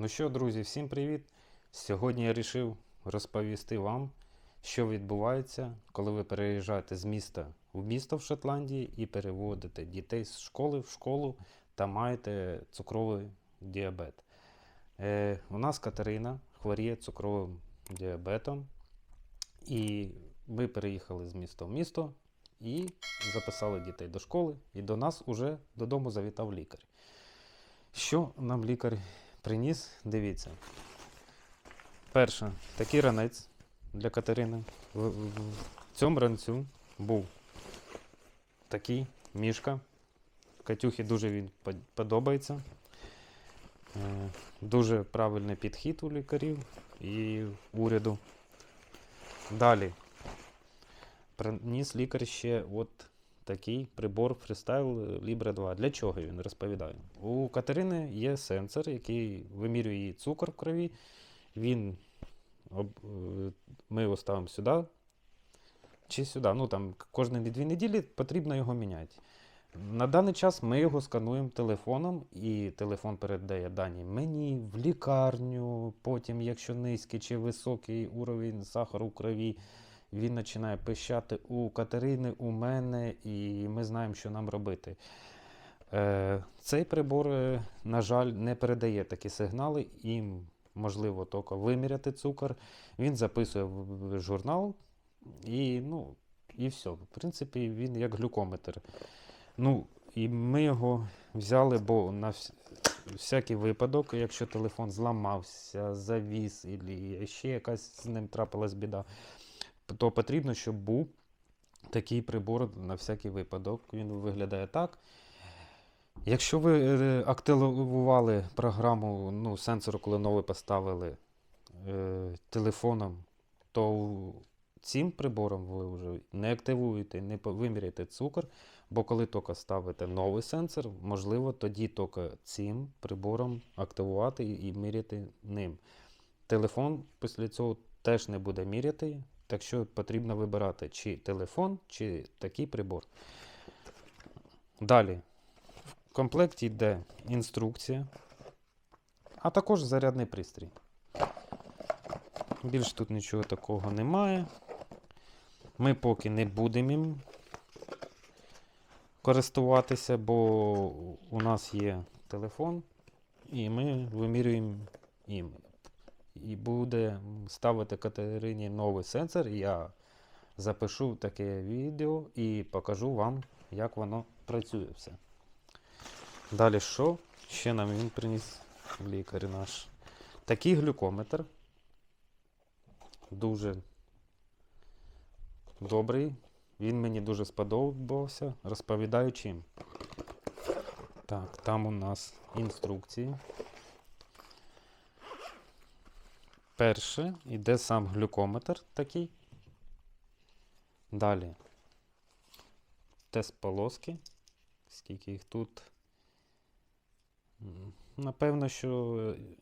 Ну що, друзі, всім привіт! Сьогодні я вирішив розповісти вам, що відбувається, коли ви переїжджаєте з міста в місто в Шотландії і переводите дітей з школи в школу та маєте цукровий діабет. Е, у нас Катерина хворіє цукровим діабетом, і ми переїхали з міста в місто і записали дітей до школи, і до нас уже додому завітав лікар. Що нам лікар приніс? Дивіться. Перше, такий ранець для Катерини. В, в, в цьому ранцю був такий мішка. Катюхі дуже він подобається. Е, Дуже правильний підхід у лікарів і уряду. Далі. Приніс лікар ще от такий прибор Freestyle Libre 2. Для чого він розповідає? У Катерини є сенсор, який вимірює її цукор в крові. Він е, ми його ставимо сюди чи сюди. Ну там кожні дві неділі потрібно його міняти. На даний час ми його скануємо телефоном, і телефон передає дані мені в лікарню. Потім, якщо низький чи високий уровень сахару в крові, він починає пищати у Катерини, у мене, і ми знаємо, що нам робити. Е, цей прибор, е, на жаль, не передає такі сигнали, їм можливо тільки виміряти цукор. Він записує в журнал і, ну, і все. В принципі, він як глюкометр. Ну, і ми його взяли, бо на всякий випадок, якщо телефон зламався, завіс, і ще якась з ним трапилась біда, то потрібно, щоб був такий прибор на всякий випадок. Він виглядає так. Якщо ви е, активували програму ну, сенсору, коли новий поставили е, телефоном, то цим прибором ви вже не активуєте, не виміряєте цукор, бо коли тільки ставите новий сенсор, можливо, тоді тільки цим прибором активувати і міряти ним. Телефон після цього теж не буде міряти, так що потрібно вибирати, чи телефон, чи такий прибор. Далі. В комплекті йде інструкція, а також зарядний пристрій. Більш тут нічого такого немає. Ми поки не будемо їм користуватися, бо у нас є телефон, і ми вимірюємо їм. І буде ставити Катерині новий сенсор. Я запишу таке відео і покажу вам, як воно працює все. Далі що? Ще нам він приніс лікар наш. Такий глюкометр. Дуже добрий. Він мені дуже сподобався. Розповідаю чим. Так, там у нас інструкції. Перше йде сам глюкометр такий. Далі. Тест полоски. Скільки їх тут? Напевно, що е,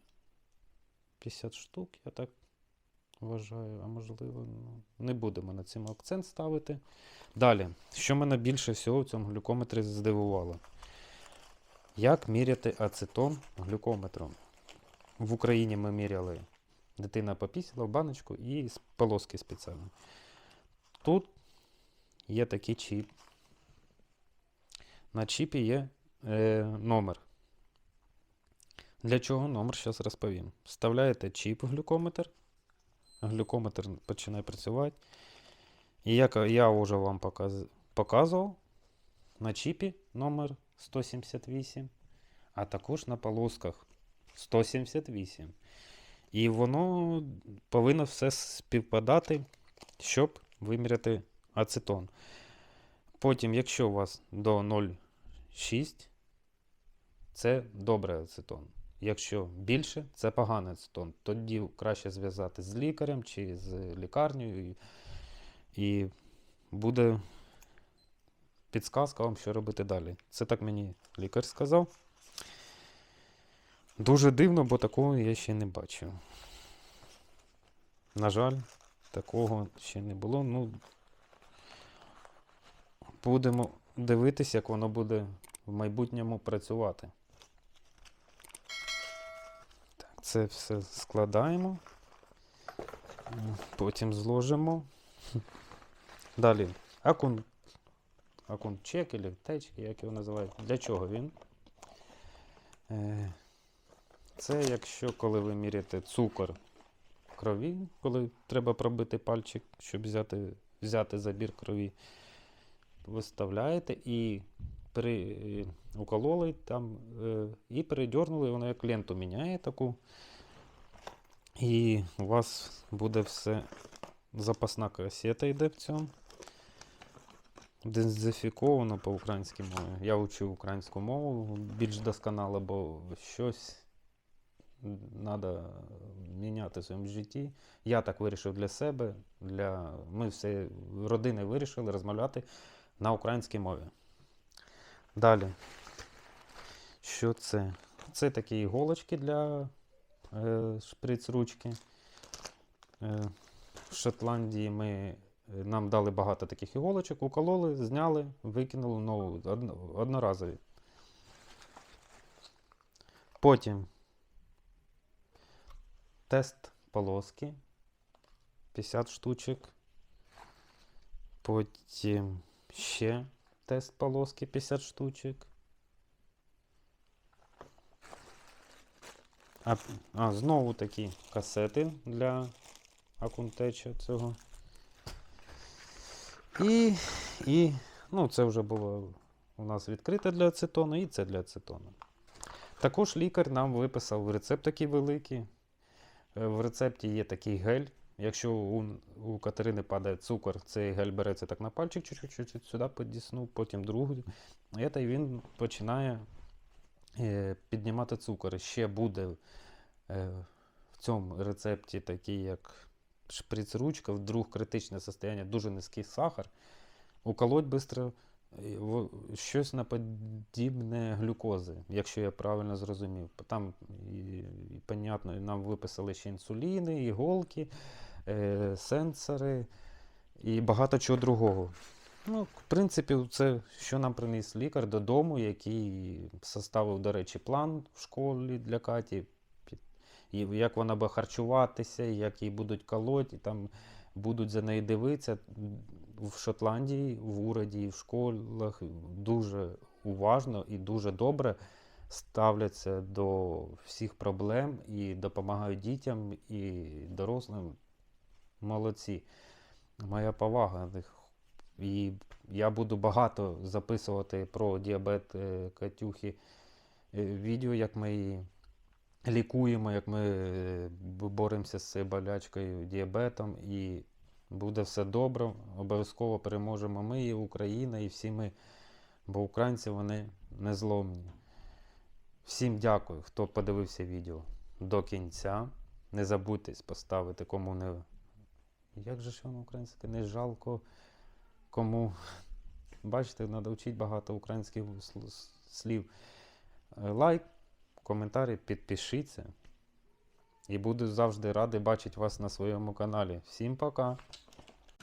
50 штук, я так вважаю, а можливо, ну, не будемо на цьому акцент ставити. Далі, що мене більше всього в цьому глюкометрі здивувало? Як міряти ацетон глюкометром? В Україні ми міряли. Дитина попісила в баночку і з полоски спеціально. Тут є такий чіп. На чіпі є е, номер. Для чого номер? Зараз розповім. Вставляєте чіп в глюкометр. Глюкометр починає працювати. І як я вже вам показ... показував, на чіпі номер 178, а також на полосках 178. І воно повинно все співпадати, щоб виміряти ацетон. Потім, якщо у вас до 0,6, це добрий ацетон. Якщо більше, це поганий ацетон. Тоді краще зв'язати з лікарем чи з лікарнею, і, буде підсказка вам, що робити далі. Це так мені лікар сказав. Дуже дивно, бо такого я ще не бачив. На жаль, такого ще не було. Ну, будемо дивитися, як воно буде в майбутньому працювати. Так, Це все складаємо. Потім зложимо. Далі. Акун. Акун чек або течки, як його називають. Для чого він? Це якщо коли ви міряєте цукор в крові, коли треба пробити пальчик, щоб взяти, взяти забір крові, виставляєте і при, е, укололи там е, і передернули, воно як ленту міняє таку. І у вас буде все. Запасна касета йде в цьому. Дезінфіковано по українській мові. Я вчу українську мову більш досконало, бо щось треба міняти в своєму житті. Я так вирішив для себе. Для... Ми всі родини вирішили розмовляти на українській мові. Далі. Що це? Це такі іголочки для е, шприц-ручки. Е, в Шотландії ми, е, нам дали багато таких іголочок, укололи, зняли, викинули нову, одноразові. Потім тест полоски 50 штучок. Потім ще тест полоски 50 штучок. А, а знову такі касети для акунтеча цього. І, і ну, це вже було у нас відкрите для ацетону, і це для ацетону. Також лікар нам виписав рецепт такий великий. Е, В рецепті є такий гель. Якщо у, у Катерини падає цукор, цей гель береться так на пальчик, чуть-чуть сюди підіснув, потім другий. І він починає е, піднімати цукор. Ще буде е, в цьому рецепті такий, як шприц-ручка, вдруг критичне состояние, дуже низький сахар. Уколоть в- щось наподібне глюкози, якщо я правильно зрозумів. Там, і, і, понятно, нам виписали ще інсуліни, іголки, е, сенсори і багато чого другого. Ну, в принципі, це що нам приніс лікар додому, який составив, до речі, план в школі для Каті, і як вона буде харчуватися, як їй будуть колоть, і там будуть за нею дивитися. В Шотландії, в уряді, в школах дуже уважно і дуже добре ставляться до всіх проблем і допомагають дітям і дорослим. Молодці. Моя повага. І я буду багато записувати про діабет е, Катюхи е, відео, як ми її лікуємо, як ми е, боремося з болячкою діабетом. І буде все добре. Обов'язково переможемо ми, і Україна, і всі ми, бо українці вони незломні. Всім дякую, хто подивився відео до кінця. Не забудьте поставити кому не. Як же ж воно українське? Не жалко кому. Бачите, треба вчити багато українських слів. Е, Лайк, коментарі, підпишіться. І буду завжди радий бачити вас на своєму каналі. Всім пока!